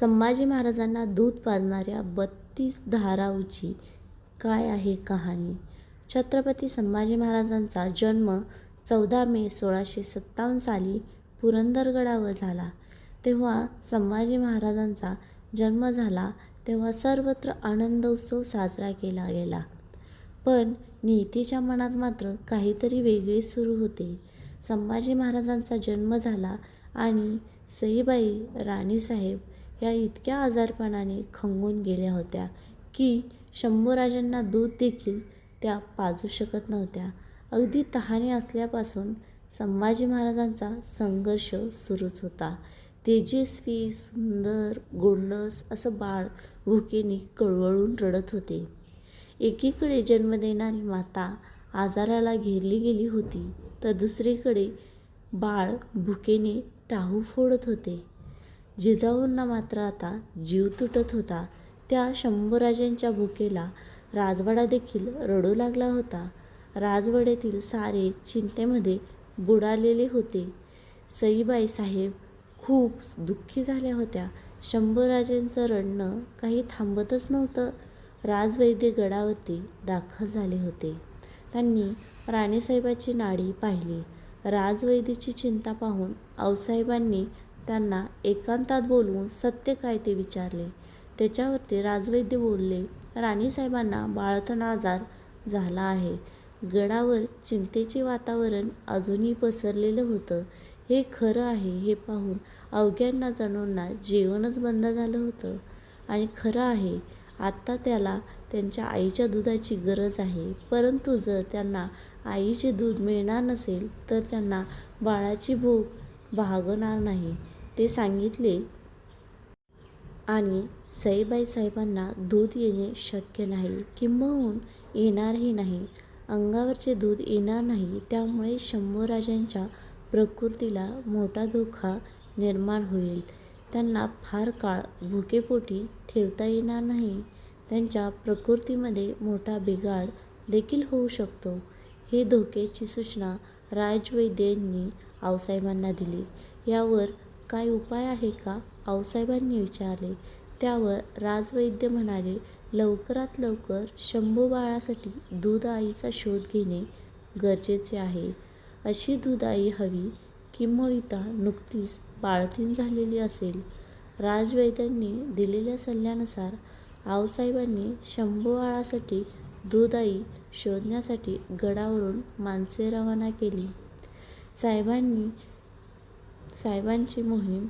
संभाजी महाराजांना दूध पाजणाऱ्या बत्तीस धाराऊची काय आहे कहाणी? छत्रपती संभाजी महाराजांचा जन्म चौदा मे सोळाशे सत्तावन्न साली पुरंदरगडावर झाला. तेव्हा संभाजी महाराजांचा जन्म झाला तेव्हा सर्वत्र आनंदोत्सव साजरा केला गेला. पण नियतीच्या मनात मात्र काहीतरी वेगळे सुरू होते. संभाजी महाराजांचा जन्म झाला आणि सईबाई राणीसाहेब ह्या इतक्या आजारपणाने खंगून गेल्या होत्या की शंभूराजांना दूध देखील त्या पाजू शकत नव्हत्या. अगदी तहाने असल्यापासून संभाजी महाराजांचा संघर्ष सुरूच होता. तेजस्वी सुंदर गोंडस असं बाळ भुकेने कळवळून रडत होते. एकीकडे जन्म देणारी माता आजाराला घेरली गेली होती तर दुसरीकडे बाळ भुकेने टाहू फोडत होते. जिजाऊंना मात्र आता जीव तुटत होता. त्या शंभूराजांच्या भुकेला राजवाडा देखील रडू लागला होता. राजवाड्यातील सारे चिंतेमध्ये बुडालेले होते. सईबाई साहेब खूप दुःखी झाल्या होत्या. शंभूराजांचं रडणं काही थांबतच नव्हतं. राजवैद्य गडावरती दाखल झाले होते. त्यांनी राणेसाहेबाची नाडी पाहिली. राजवैद्यची चिंता पाहून आऊसाहेबांनी त्यांना एकांतात बोलवून सत्य काय ते विचारले. त्याच्यावरती राजवैद्य बोलले राणीसाहेबांना बाळतण आजार झाला आहे. गडावर चिंतेचे वातावरण अजूनही पसरलेलं होतं. हे खरं आहे हे पाहून अवघ्यांना जणूंना जेवणच बंद झालं होतं. आणि खरं आहे आत्ता त्याला त्यांच्या आईच्या दुधाची गरज आहे. परंतु जर त्यांना आईचे दूध मिळणार नसेल तर त्यांना बाळाची भूक भागणार नाही. ते सांगितले. आणि सईबाई साहेबांना दूध येणे शक्य नाही किंबहुन येणारही नाही. अंगावरचे दूध येणार नाही त्यामुळे शंभूराजांच्या प्रकृतीला मोठा धोका निर्माण होईल. त्यांना फार काळ भुकेपोटी ठेवता येणार नाही. त्यांच्या प्रकृतीमध्ये मोठा बिघाड देखील होऊ शकतो. हे धोक्याची सूचना राजवैद्यांनी आऊसाहेबांना दिली. यावर काय उपाय आहे का? आऊसाहेबांनी विचारले. त्यावर राजवैद्य म्हणाले लवकरात लवकर शंभू बाळासाठी दूध आईचा शोध घेणे गरजेचे आहे. अशी दूध आई हवी किंमविता नुकतीच बाळतीन झालेली असेल. राजवैद्यांनी दिलेल्या सल्ल्यानुसार आऊसाहेबांनी शंभू बाळासाठी दूध आई शोधण्यासाठी गडावरून माणसे रवाना केली. साहेबांनी साहेबांची मोहीम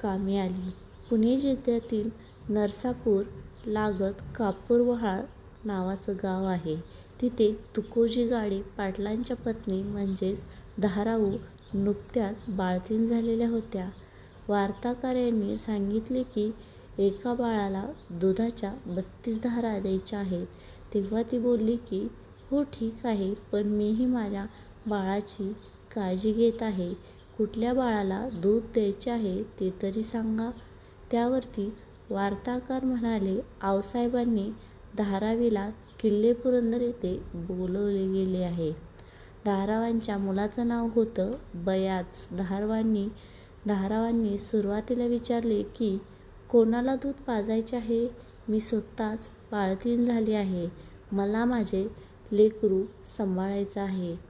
कामी आली. पुणे जिल्ह्यातील नरसापूर लागत कापूरवहाळ नावाचं गाव आहे. तिथे तुकोजी गाडे पाटलांच्या पत्नी म्हणजेच धाराऊ नुकत्याच बाळतीण झालेल्या होत्या. वार्ताहरांनी सांगितले की एका बाळाला दुधाच्या बत्तीस धारा द्यायच्या आहेत. तेव्हा ती बोलली की हो ठीक आहे पण मीही माझ्या बाळाची काळजी घेत आहे. कुठल्या बाळाला दूध द्यायचे आहे ते तरी सांगा. त्यावरती वार्ताकार म्हणाले आऊसाहेबांनी धारावीला किल्ले पुरंदर येथे बोलवले गेले आहे. धारावांच्या मुलाचं नाव होतं बयाच धारावांनी धारावांनी सुरुवातीला विचारले की कोणाला दूध पाजायचे आहे? मी स्वतःच पाळतीन झाली आहे. मला माझे लेकरू सांभाळायचं आहे.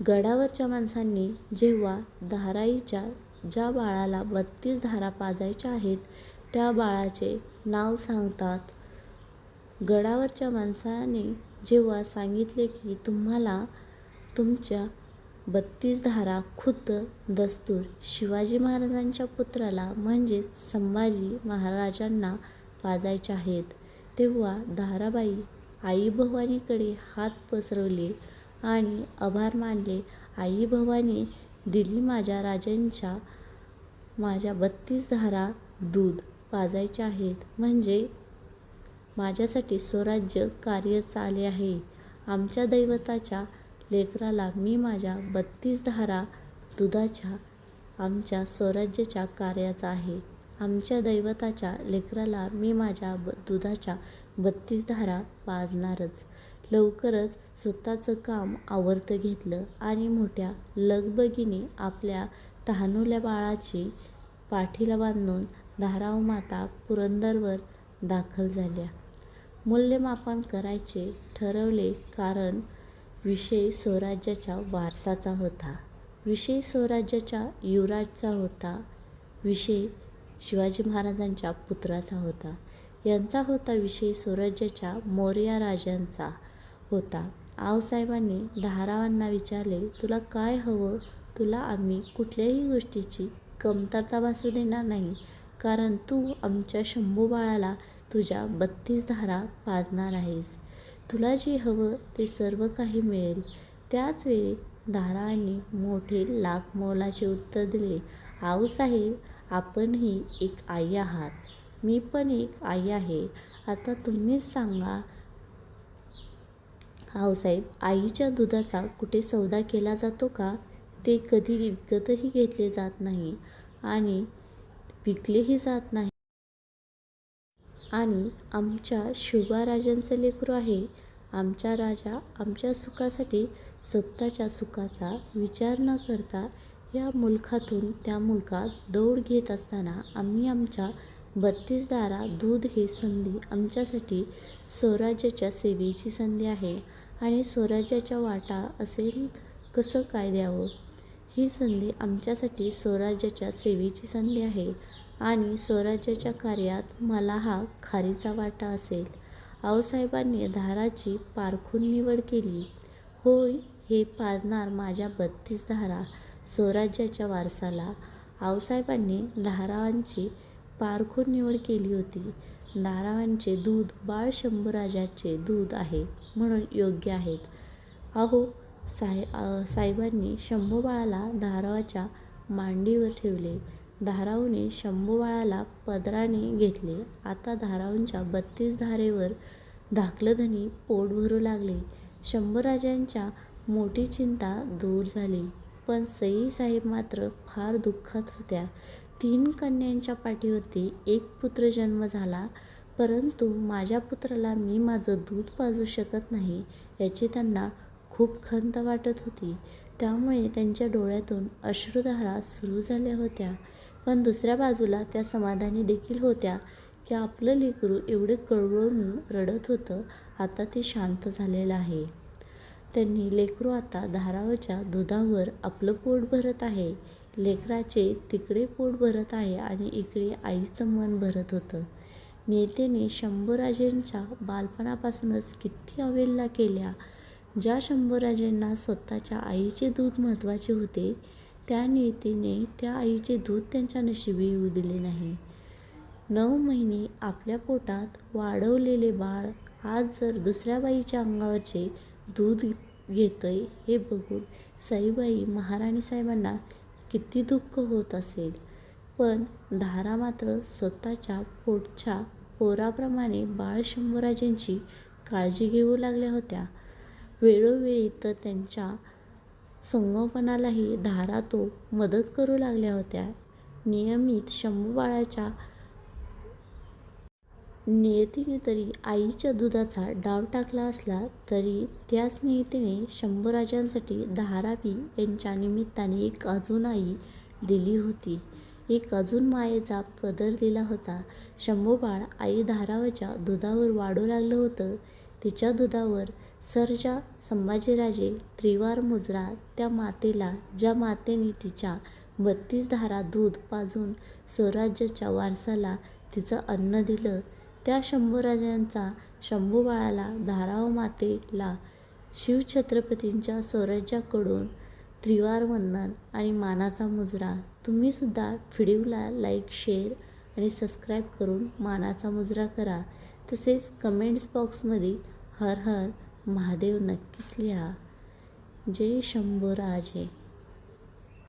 गडावरच्या माणसांनी जेव्हा धाराईच्या ज्या बाळाला बत्तीस धारा पाजायच्या आहेत त्या बाळाचे नाव सांगतात. गडावरच्या माणसाने जेव्हा सांगितले की तुम्हाला तुमच्या बत्तीस धारा खुद्द दस्तूर शिवाजी महाराजांच्या पुत्राला म्हणजेच संभाजी महाराजांना पाजायच्या आहेत तेव्हा धाराबाई आई भवानीकडे हात पसरवले. आणि आभार मानले. आई भवानी दिली माझ्या राजांच्या माझ्या बत्तीस धारा दूध पाजायच्या आहेत. म्हणजे माझ्यासाठी स्वराज्य कार्य चाले आहे. आमच्या दैवताच्या लेकराला मी माझ्या बत्तीस धारा दुधाच्या आमच्या स्वराज्याच्या कार्याचा आहे. आमच्या दैवताच्या लेकराला मी माझ्या ब दुधाच्या बत्तीस धारा पाजणारच. लवकरच स्वतःचं काम आवरतं घेतलं आणि मोठ्या लगबगीने आपल्या तहानुल्या बाळाची पाठीला बांधून धाराव माता पुरंदरवर दाखल झाल्या. मूल्यमापन करायचे ठरवले कारण विषय स्वराज्याच्या वारसाचा होता. विषय स्वराज्याच्या युवराजचा होता. विषय शिवाजी महाराजांच्या पुत्राचा होता. यांचा होता विषय स्वराज्याच्या मौर्या राजांचा. होता. आऊसाहेबांनी धारावांना विचारले तुला काय हवं? तुला आम्ही कुठल्याही गोष्टीची कमतरता भासू देणार नाही. कारण तू आमच्या शंभू बाळाला तुझ्या बत्तीस धारा पाजणार आहेस. तुला जे हवं ते सर्व काही मिळेल. त्याचवेळी धारावांनी मोठे लाख मोलाचे उत्तर दिले आऊसाहेब आपणही एक आई आहात. मी पण एक आई आहे. आता तुम्हीच सांगा आऊसाहेब आईच्या दुधाचा कुठे सौदा केला जातो का? ते कधी विकतही घेतले जात नाही आणि विकलेही जात नाही. आणि आमच्या शुभा लेकरू आहे. आमच्या राजा आमच्या सुखासाठी स्वतःच्या सुखाचा विचार न करता या मुलखातून त्या मुलखात दौड घेत असताना आम्ही आमच्या बत्तीस दारा दूध हे संधी आमच्यासाठी स्वराज्याच्या सेवेची संधी आहे. आणि स्वराज्याच्या वाटा असेल कसं काय द्यावं? ही संधी आमच्यासाठी स्वराज्याच्या सेवेची संधी आहे आणि स्वराज्याच्या कार्यात मला हा खारीचा वाटा असेल. आऊसाहेबांनी धाराची पारखून निवड केली. होय हे पाजणार माझ्या बत्तीस धारा स्वराज्याच्या वारसाला. आऊसाहेबांनी धारांची पारखून निवड केली होती. धारावांचे दूध बाळ शंभूराजाचे दूध आहे म्हणून योग्य आहेत. अहो साहे साहेबांनी शंभूबाळाला धारावाच्या मांडीवर ठेवले. धाराऊने शंभूबाळाला पदराने घेतले. आता धाराऊंच्या बत्तीस धारेवर धाकलधनी पोट भरू लागले. शंभूराजांच्या मोठी चिंता दूर झाली. पण सई साहेब मात्र फार दुःखात होत्या. तीन कन्यांच्या पाठीवरती एक पुत्र जन्म झाला परंतु माझ्या पुत्राला मी माझं दूध पाजू शकत नाही याची त्यांना खूप खंत वाटत होती. त्यामुळे त्यांच्या डोळ्यातून अश्रुधारा सुरू झाल्या होत्या. पण दुसऱ्या बाजूला त्या समाधानी देखील होत्या की आपलं लेकरू एवढे कळवळून रडत होतं आता ते शांत झालेलं आहे. त्यांनी लेकरू आता धारावच्या दुधावर आपलं पोट भरत आहे. लेकराचे तिकडे पोट भरत आहे आणि इकडे आईचं मन भरत होतं. नेतेने शंभूराजेंच्या बालपणापासूनच किती अवेल्ला केल्या. ज्या शंभूराजेंना स्वतःच्या आईचे दूध महत्त्वाचे होते त्या नेतेने त्या आईचे दूध त्यांच्या नशिबी येऊ दिले नाही. नऊ महिने आपल्या पोटात वाढवलेले बाळ आज जर दुसऱ्या बाईच्या अंगावरचे दूध घेतंय हे बघून साईबाई महाराणी साहेबांना किती दुःख होत असेल. पण धारा मात्र स्वतःच्या पोटच्या पोराप्रमाणे बाळशंभूराजेंची काळजी घेऊ लागल्या होत्या. वेळोवेळी तर त्यांच्या संगोपनालाही धारा तो मदत करू लागल्या होत्या. नियमित शंभू बाळाच्या नियतीने तरी आईच्या दुधाचा डाव टाकला असला तरी त्याच नियतीने शंभूराजांसाठी धारावी यांच्या निमित्ताने एक अजून आई दिली होती. एक अजून मायेचा पदर दिला होता. शंभूबाळ आई धारावच्या दुधावर वाढू लागलं होतं. तिच्या दुधावर सरजा संभाजीराजे त्रिवार मुजरा त्या मातेला ज्या मातेने तिच्या बत्तीस धारा दूध पाजून स्वराज्याच्या वारसाला तिचं अन्न दिलं त्या शंभूराजांचा शंभूबाळाला धाराव मातेला शिवछत्रपतींच्या स्वराज्याकडून त्रिवार वंदन आणि मानाचा मुजरा. तुम्हीसुद्धा व्हिडिओला लाईक शेअर आणि सबस्क्राईब करून मानाचा मुजरा करा. तसेच कमेंट्स बॉक्समध्ये हर हर महादेव नक्कीच लिहा. जय शंभूराजे.